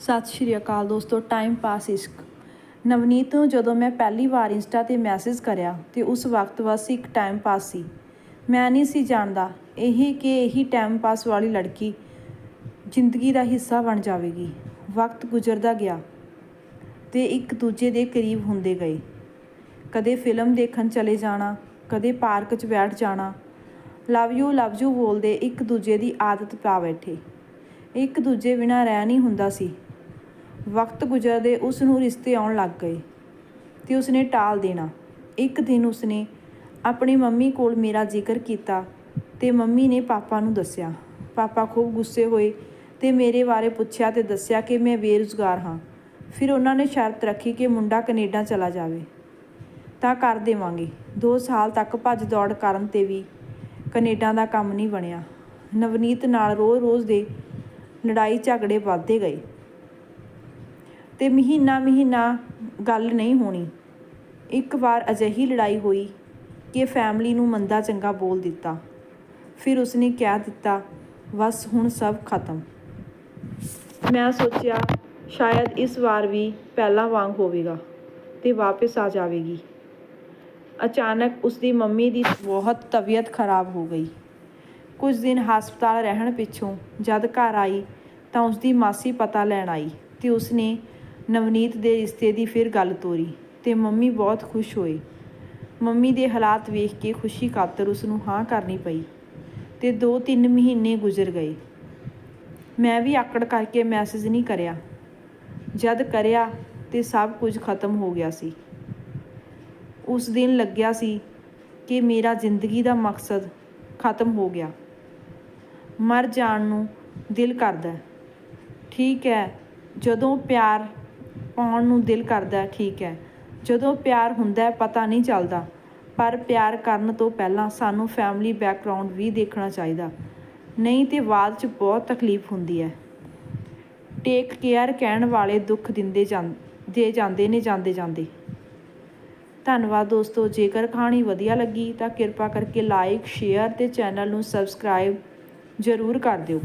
ਸਤਿ ਸ਼੍ਰੀ ਅਕਾਲ ਦੋਸਤੋ time pass ਇਸ਼ਕ। ਨਵਨੀਤ ਨੂੰ ਜਦੋਂ ਮੈਂ ਪਹਿਲੀ ਵਾਰ ਇੰਸਟਾ ਤੇ ਮੈਸੇਜ ਕਰਿਆ ਤੇ ਉਸ ਵਕਤ ਬਸ ਇੱਕ ਟਾਈਮ ਪਾਸ ਸੀ। ਮੈਂ ਨਹੀਂ ਸੀ ਜਾਣਦਾ, ਇਹ ਕਿ ਇਹੀ ਟਾਈਮ ਪਾਸ ਵਾਲੀ ਲੜਕੀ ਜ਼ਿੰਦਗੀ ਦਾ ਹਿੱਸਾ ਬਣ ਜਾਵੇਗੀ। ਵਕਤ ਗੁਜ਼ਰਦਾ ਗਿਆ ਤੇ ਇੱਕ ਦੂਜੇ ਦੇ ਕਰੀਬ ਹੁੰਦੇ ਗਏ। ਕਦੇ ਫਿਲਮ ਦੇਖਣ ਚਲੇ ਜਾਣਾ, ਕਦੇ ਪਾਰਕ 'ਚ ਬੈਠ ਜਾਣਾ ਲਵ ਯੂ ਲਵ ਯੂ ਬੋਲਦੇ ਇੱਕ ਦੂਜੇ ਦੀ ਆਦਤ ਪਾ ਬੈਠੇ। ਇੱਕ ਦੂਜੇ ਬਿਨਾਂ ਰਹਿ ਨਹੀਂ ਹੁੰਦਾ ਸੀ। ਵਕਤ ਗੁਜ਼ਰਦੇ ਉਸ ਨੂੰ ਰਿਸ਼ਤੇ ਆਉਣ ਲੱਗ ਗਏ ਤੇ ਉਸਨੇ ਟਾਲ ਦੇਣਾ। ਇੱਕ ਦਿਨ ਉਸਨੇ ਆਪਣੀ ਮੰਮੀ ਕੋਲ ਮੇਰਾ ਜ਼ਿਕਰ ਕੀਤਾ ਤੇ ਮੰਮੀ ਨੇ ਪਾਪਾ ਨੂੰ ਦੱਸਿਆ। ਪਾਪਾ ਖੂਬ ਗੁੱਸੇ ਹੋਏ ਤੇ ਮੇਰੇ ਬਾਰੇ ਪੁੱਛਿਆ ਤੇ ਦੱਸਿਆ ਕਿ ਮੈਂ ਬੇਰੁਜ਼ਗਾਰ ਹਾਂ। ਫਿਰ ਉਹਨਾਂ ਨੇ ਸ਼ਰਤ ਰੱਖੀ ਕਿ ਮੁੰਡਾ ਕੈਨੇਡਾ ਚਲਾ ਜਾਵੇ। ਤਾਂ ਕਰ ਦੇਵਾਂਗੇ। 2 ਸਾਲ ਤੱਕ ਭੱਜ ਦੌੜ ਕਰਨ ਤੇ ਵੀ ਕੈਨੇਡਾ ਦਾ ਕੰਮ ਨਹੀਂ ਬਣਿਆ। ਨਵਨੀਤ ਨਾਲ ਰੋਜ਼-ਰੋਜ਼ ਦੇ ਲੜਾਈ ਝਗੜੇ ਵੱਧਦੇ ਗਏ। ਤੇ ਮਹੀਨਾ ਮਹੀਨਾ ਗੱਲ ਨਹੀਂ ਹੋਣੀ। ਇੱਕ ਵਾਰ ਅਜਿਹੀ ਲੜਾਈ ਹੋਈ ਕਿ ਫੈਮਲੀ ਨੂੰ ਮੰਦਾ ਚੰਗਾ ਬੋਲ ਦਿੱਤਾ। ਫਿਰ ਉਸਨੇ ਕਹਿ ਦਿੱਤਾ, ਬਸ ਹੁਣ ਸਭ ਖਤਮ। ਮੈਂ ਸੋਚਿਆ, ਸ਼ਾਇਦ ਇਸ ਵਾਰ ਵੀ ਪਹਿਲਾਂ ਵਾਂਗ ਹੋਵੇਗਾ ਤੇ ਵਾਪਸ ਆ ਜਾਵੇਗੀ। ਅਚਾਨਕ ਉਸਦੀ ਮੰਮੀ ਦੀ ਬਹੁਤ ਤਬੀਅਤ ਖਰਾਬ ਹੋ ਗਈ। ਕੁਝ ਦਿਨ ਹਸਪਤਾਲ ਰਹਿਣ ਪਿੱਛੋਂ ਜਦ ਘਰ ਆਈ ਤਾਂ ਉਸਦੀ ਮਾਸੀ ਪਤਾ ਲੈਣ ਆਈ ਤੇ ਉਸਨੇ ਨਵਨੀਤ ਦੇ ਰਿਸ਼ਤੇ ਦੀ ਫਿਰ ਗੱਲ ਤੋਰੀ ਤੇ ਮੰਮੀ ਬਹੁਤ ਖੁਸ਼ ਹੋਏ। ਮੰਮੀ ਦੇ ਹਾਲਾਤ ਵੇਖ ਕੇ ਖੁਸ਼ੀ ਖਾਤਰ ਉਸ ਨੂੰ ਹਾਂ ਕਰਨੀ ਪਈ ਤੇ 2-3 ਮਹੀਨੇ ਗੁਜ਼ਰ ਗਏ। ਮੈਂ ਵੀ ਆਕੜ ਕਰਕੇ ਮੈਸੇਜ ਨਹੀਂ ਕਰਿਆ। ਜਦ ਕਰਿਆ ਤੇ ਸਭ ਕੁਝ ਖਤਮ ਹੋ ਗਿਆ ਸੀ। ਉਸ ਦਿਨ ਲੱਗਿਆ ਸੀ ਕਿ ਮੇਰਾ ਜ਼ਿੰਦਗੀ ਦਾ ਮਕਸਦ ਖਤਮ ਹੋ ਗਿਆ। ਮਰ ਜਾਣ ਨੂੰ ਦਿਲ ਕਰਦਾ। ਠੀਕ ਹੈ, ਜਦੋਂ ਪਿਆਰ ਪਾਉਣ ਨੂੰ ਦਿਲ ਕਰਦਾ, ਠੀਕ ਹੈ। ਜਦੋਂ ਪਿਆਰ ਹੁੰਦਾ ਪਤਾ ਨਹੀਂ ਚੱਲਦਾ। ਪਰ ਪਿਆਰ ਕਰਨ ਤੋਂ ਪਹਿਲਾਂ ਸਾਨੂੰ ਫੈਮਿਲੀ ਬੈਕਗ੍ਰਾਉਂਡ ਵੀ ਦੇਖਣਾ ਚਾਹੀਦਾ। ਨਹੀਂ ਤੇ ਬਾਅਦ ਚ ਬਹੁਤ ਤਕਲੀਫ ਹੁੰਦੀ ਹੈ। ਟੇਕ ਕੇਅਰ ਕਹਿਣ ਵਾਲੇ ਦੁੱਖ ਦਿੰਦੇ ਜਾਂ, ਦੇ ਜਾਂਦੇ ਨੇ ਜਾਂਦੇ ਜਾਂਦੇ। ਧੰਨਵਾਦ ਦੋਸਤੋ, ਜੇਕਰ ਕਹਾਣੀ ਵਧੀਆ ਲੱਗੀ ਤਾਂ ਕਿਰਪਾ ਕਰਕੇ ਲਾਈਕ ਸ਼ੇਅਰ ਤੇ ਚੈਨਲ ਨੂੰ ਸਬਸਕ੍ਰਾਈਬ ਜ਼ਰੂਰ ਕਰ ਦਿਓ।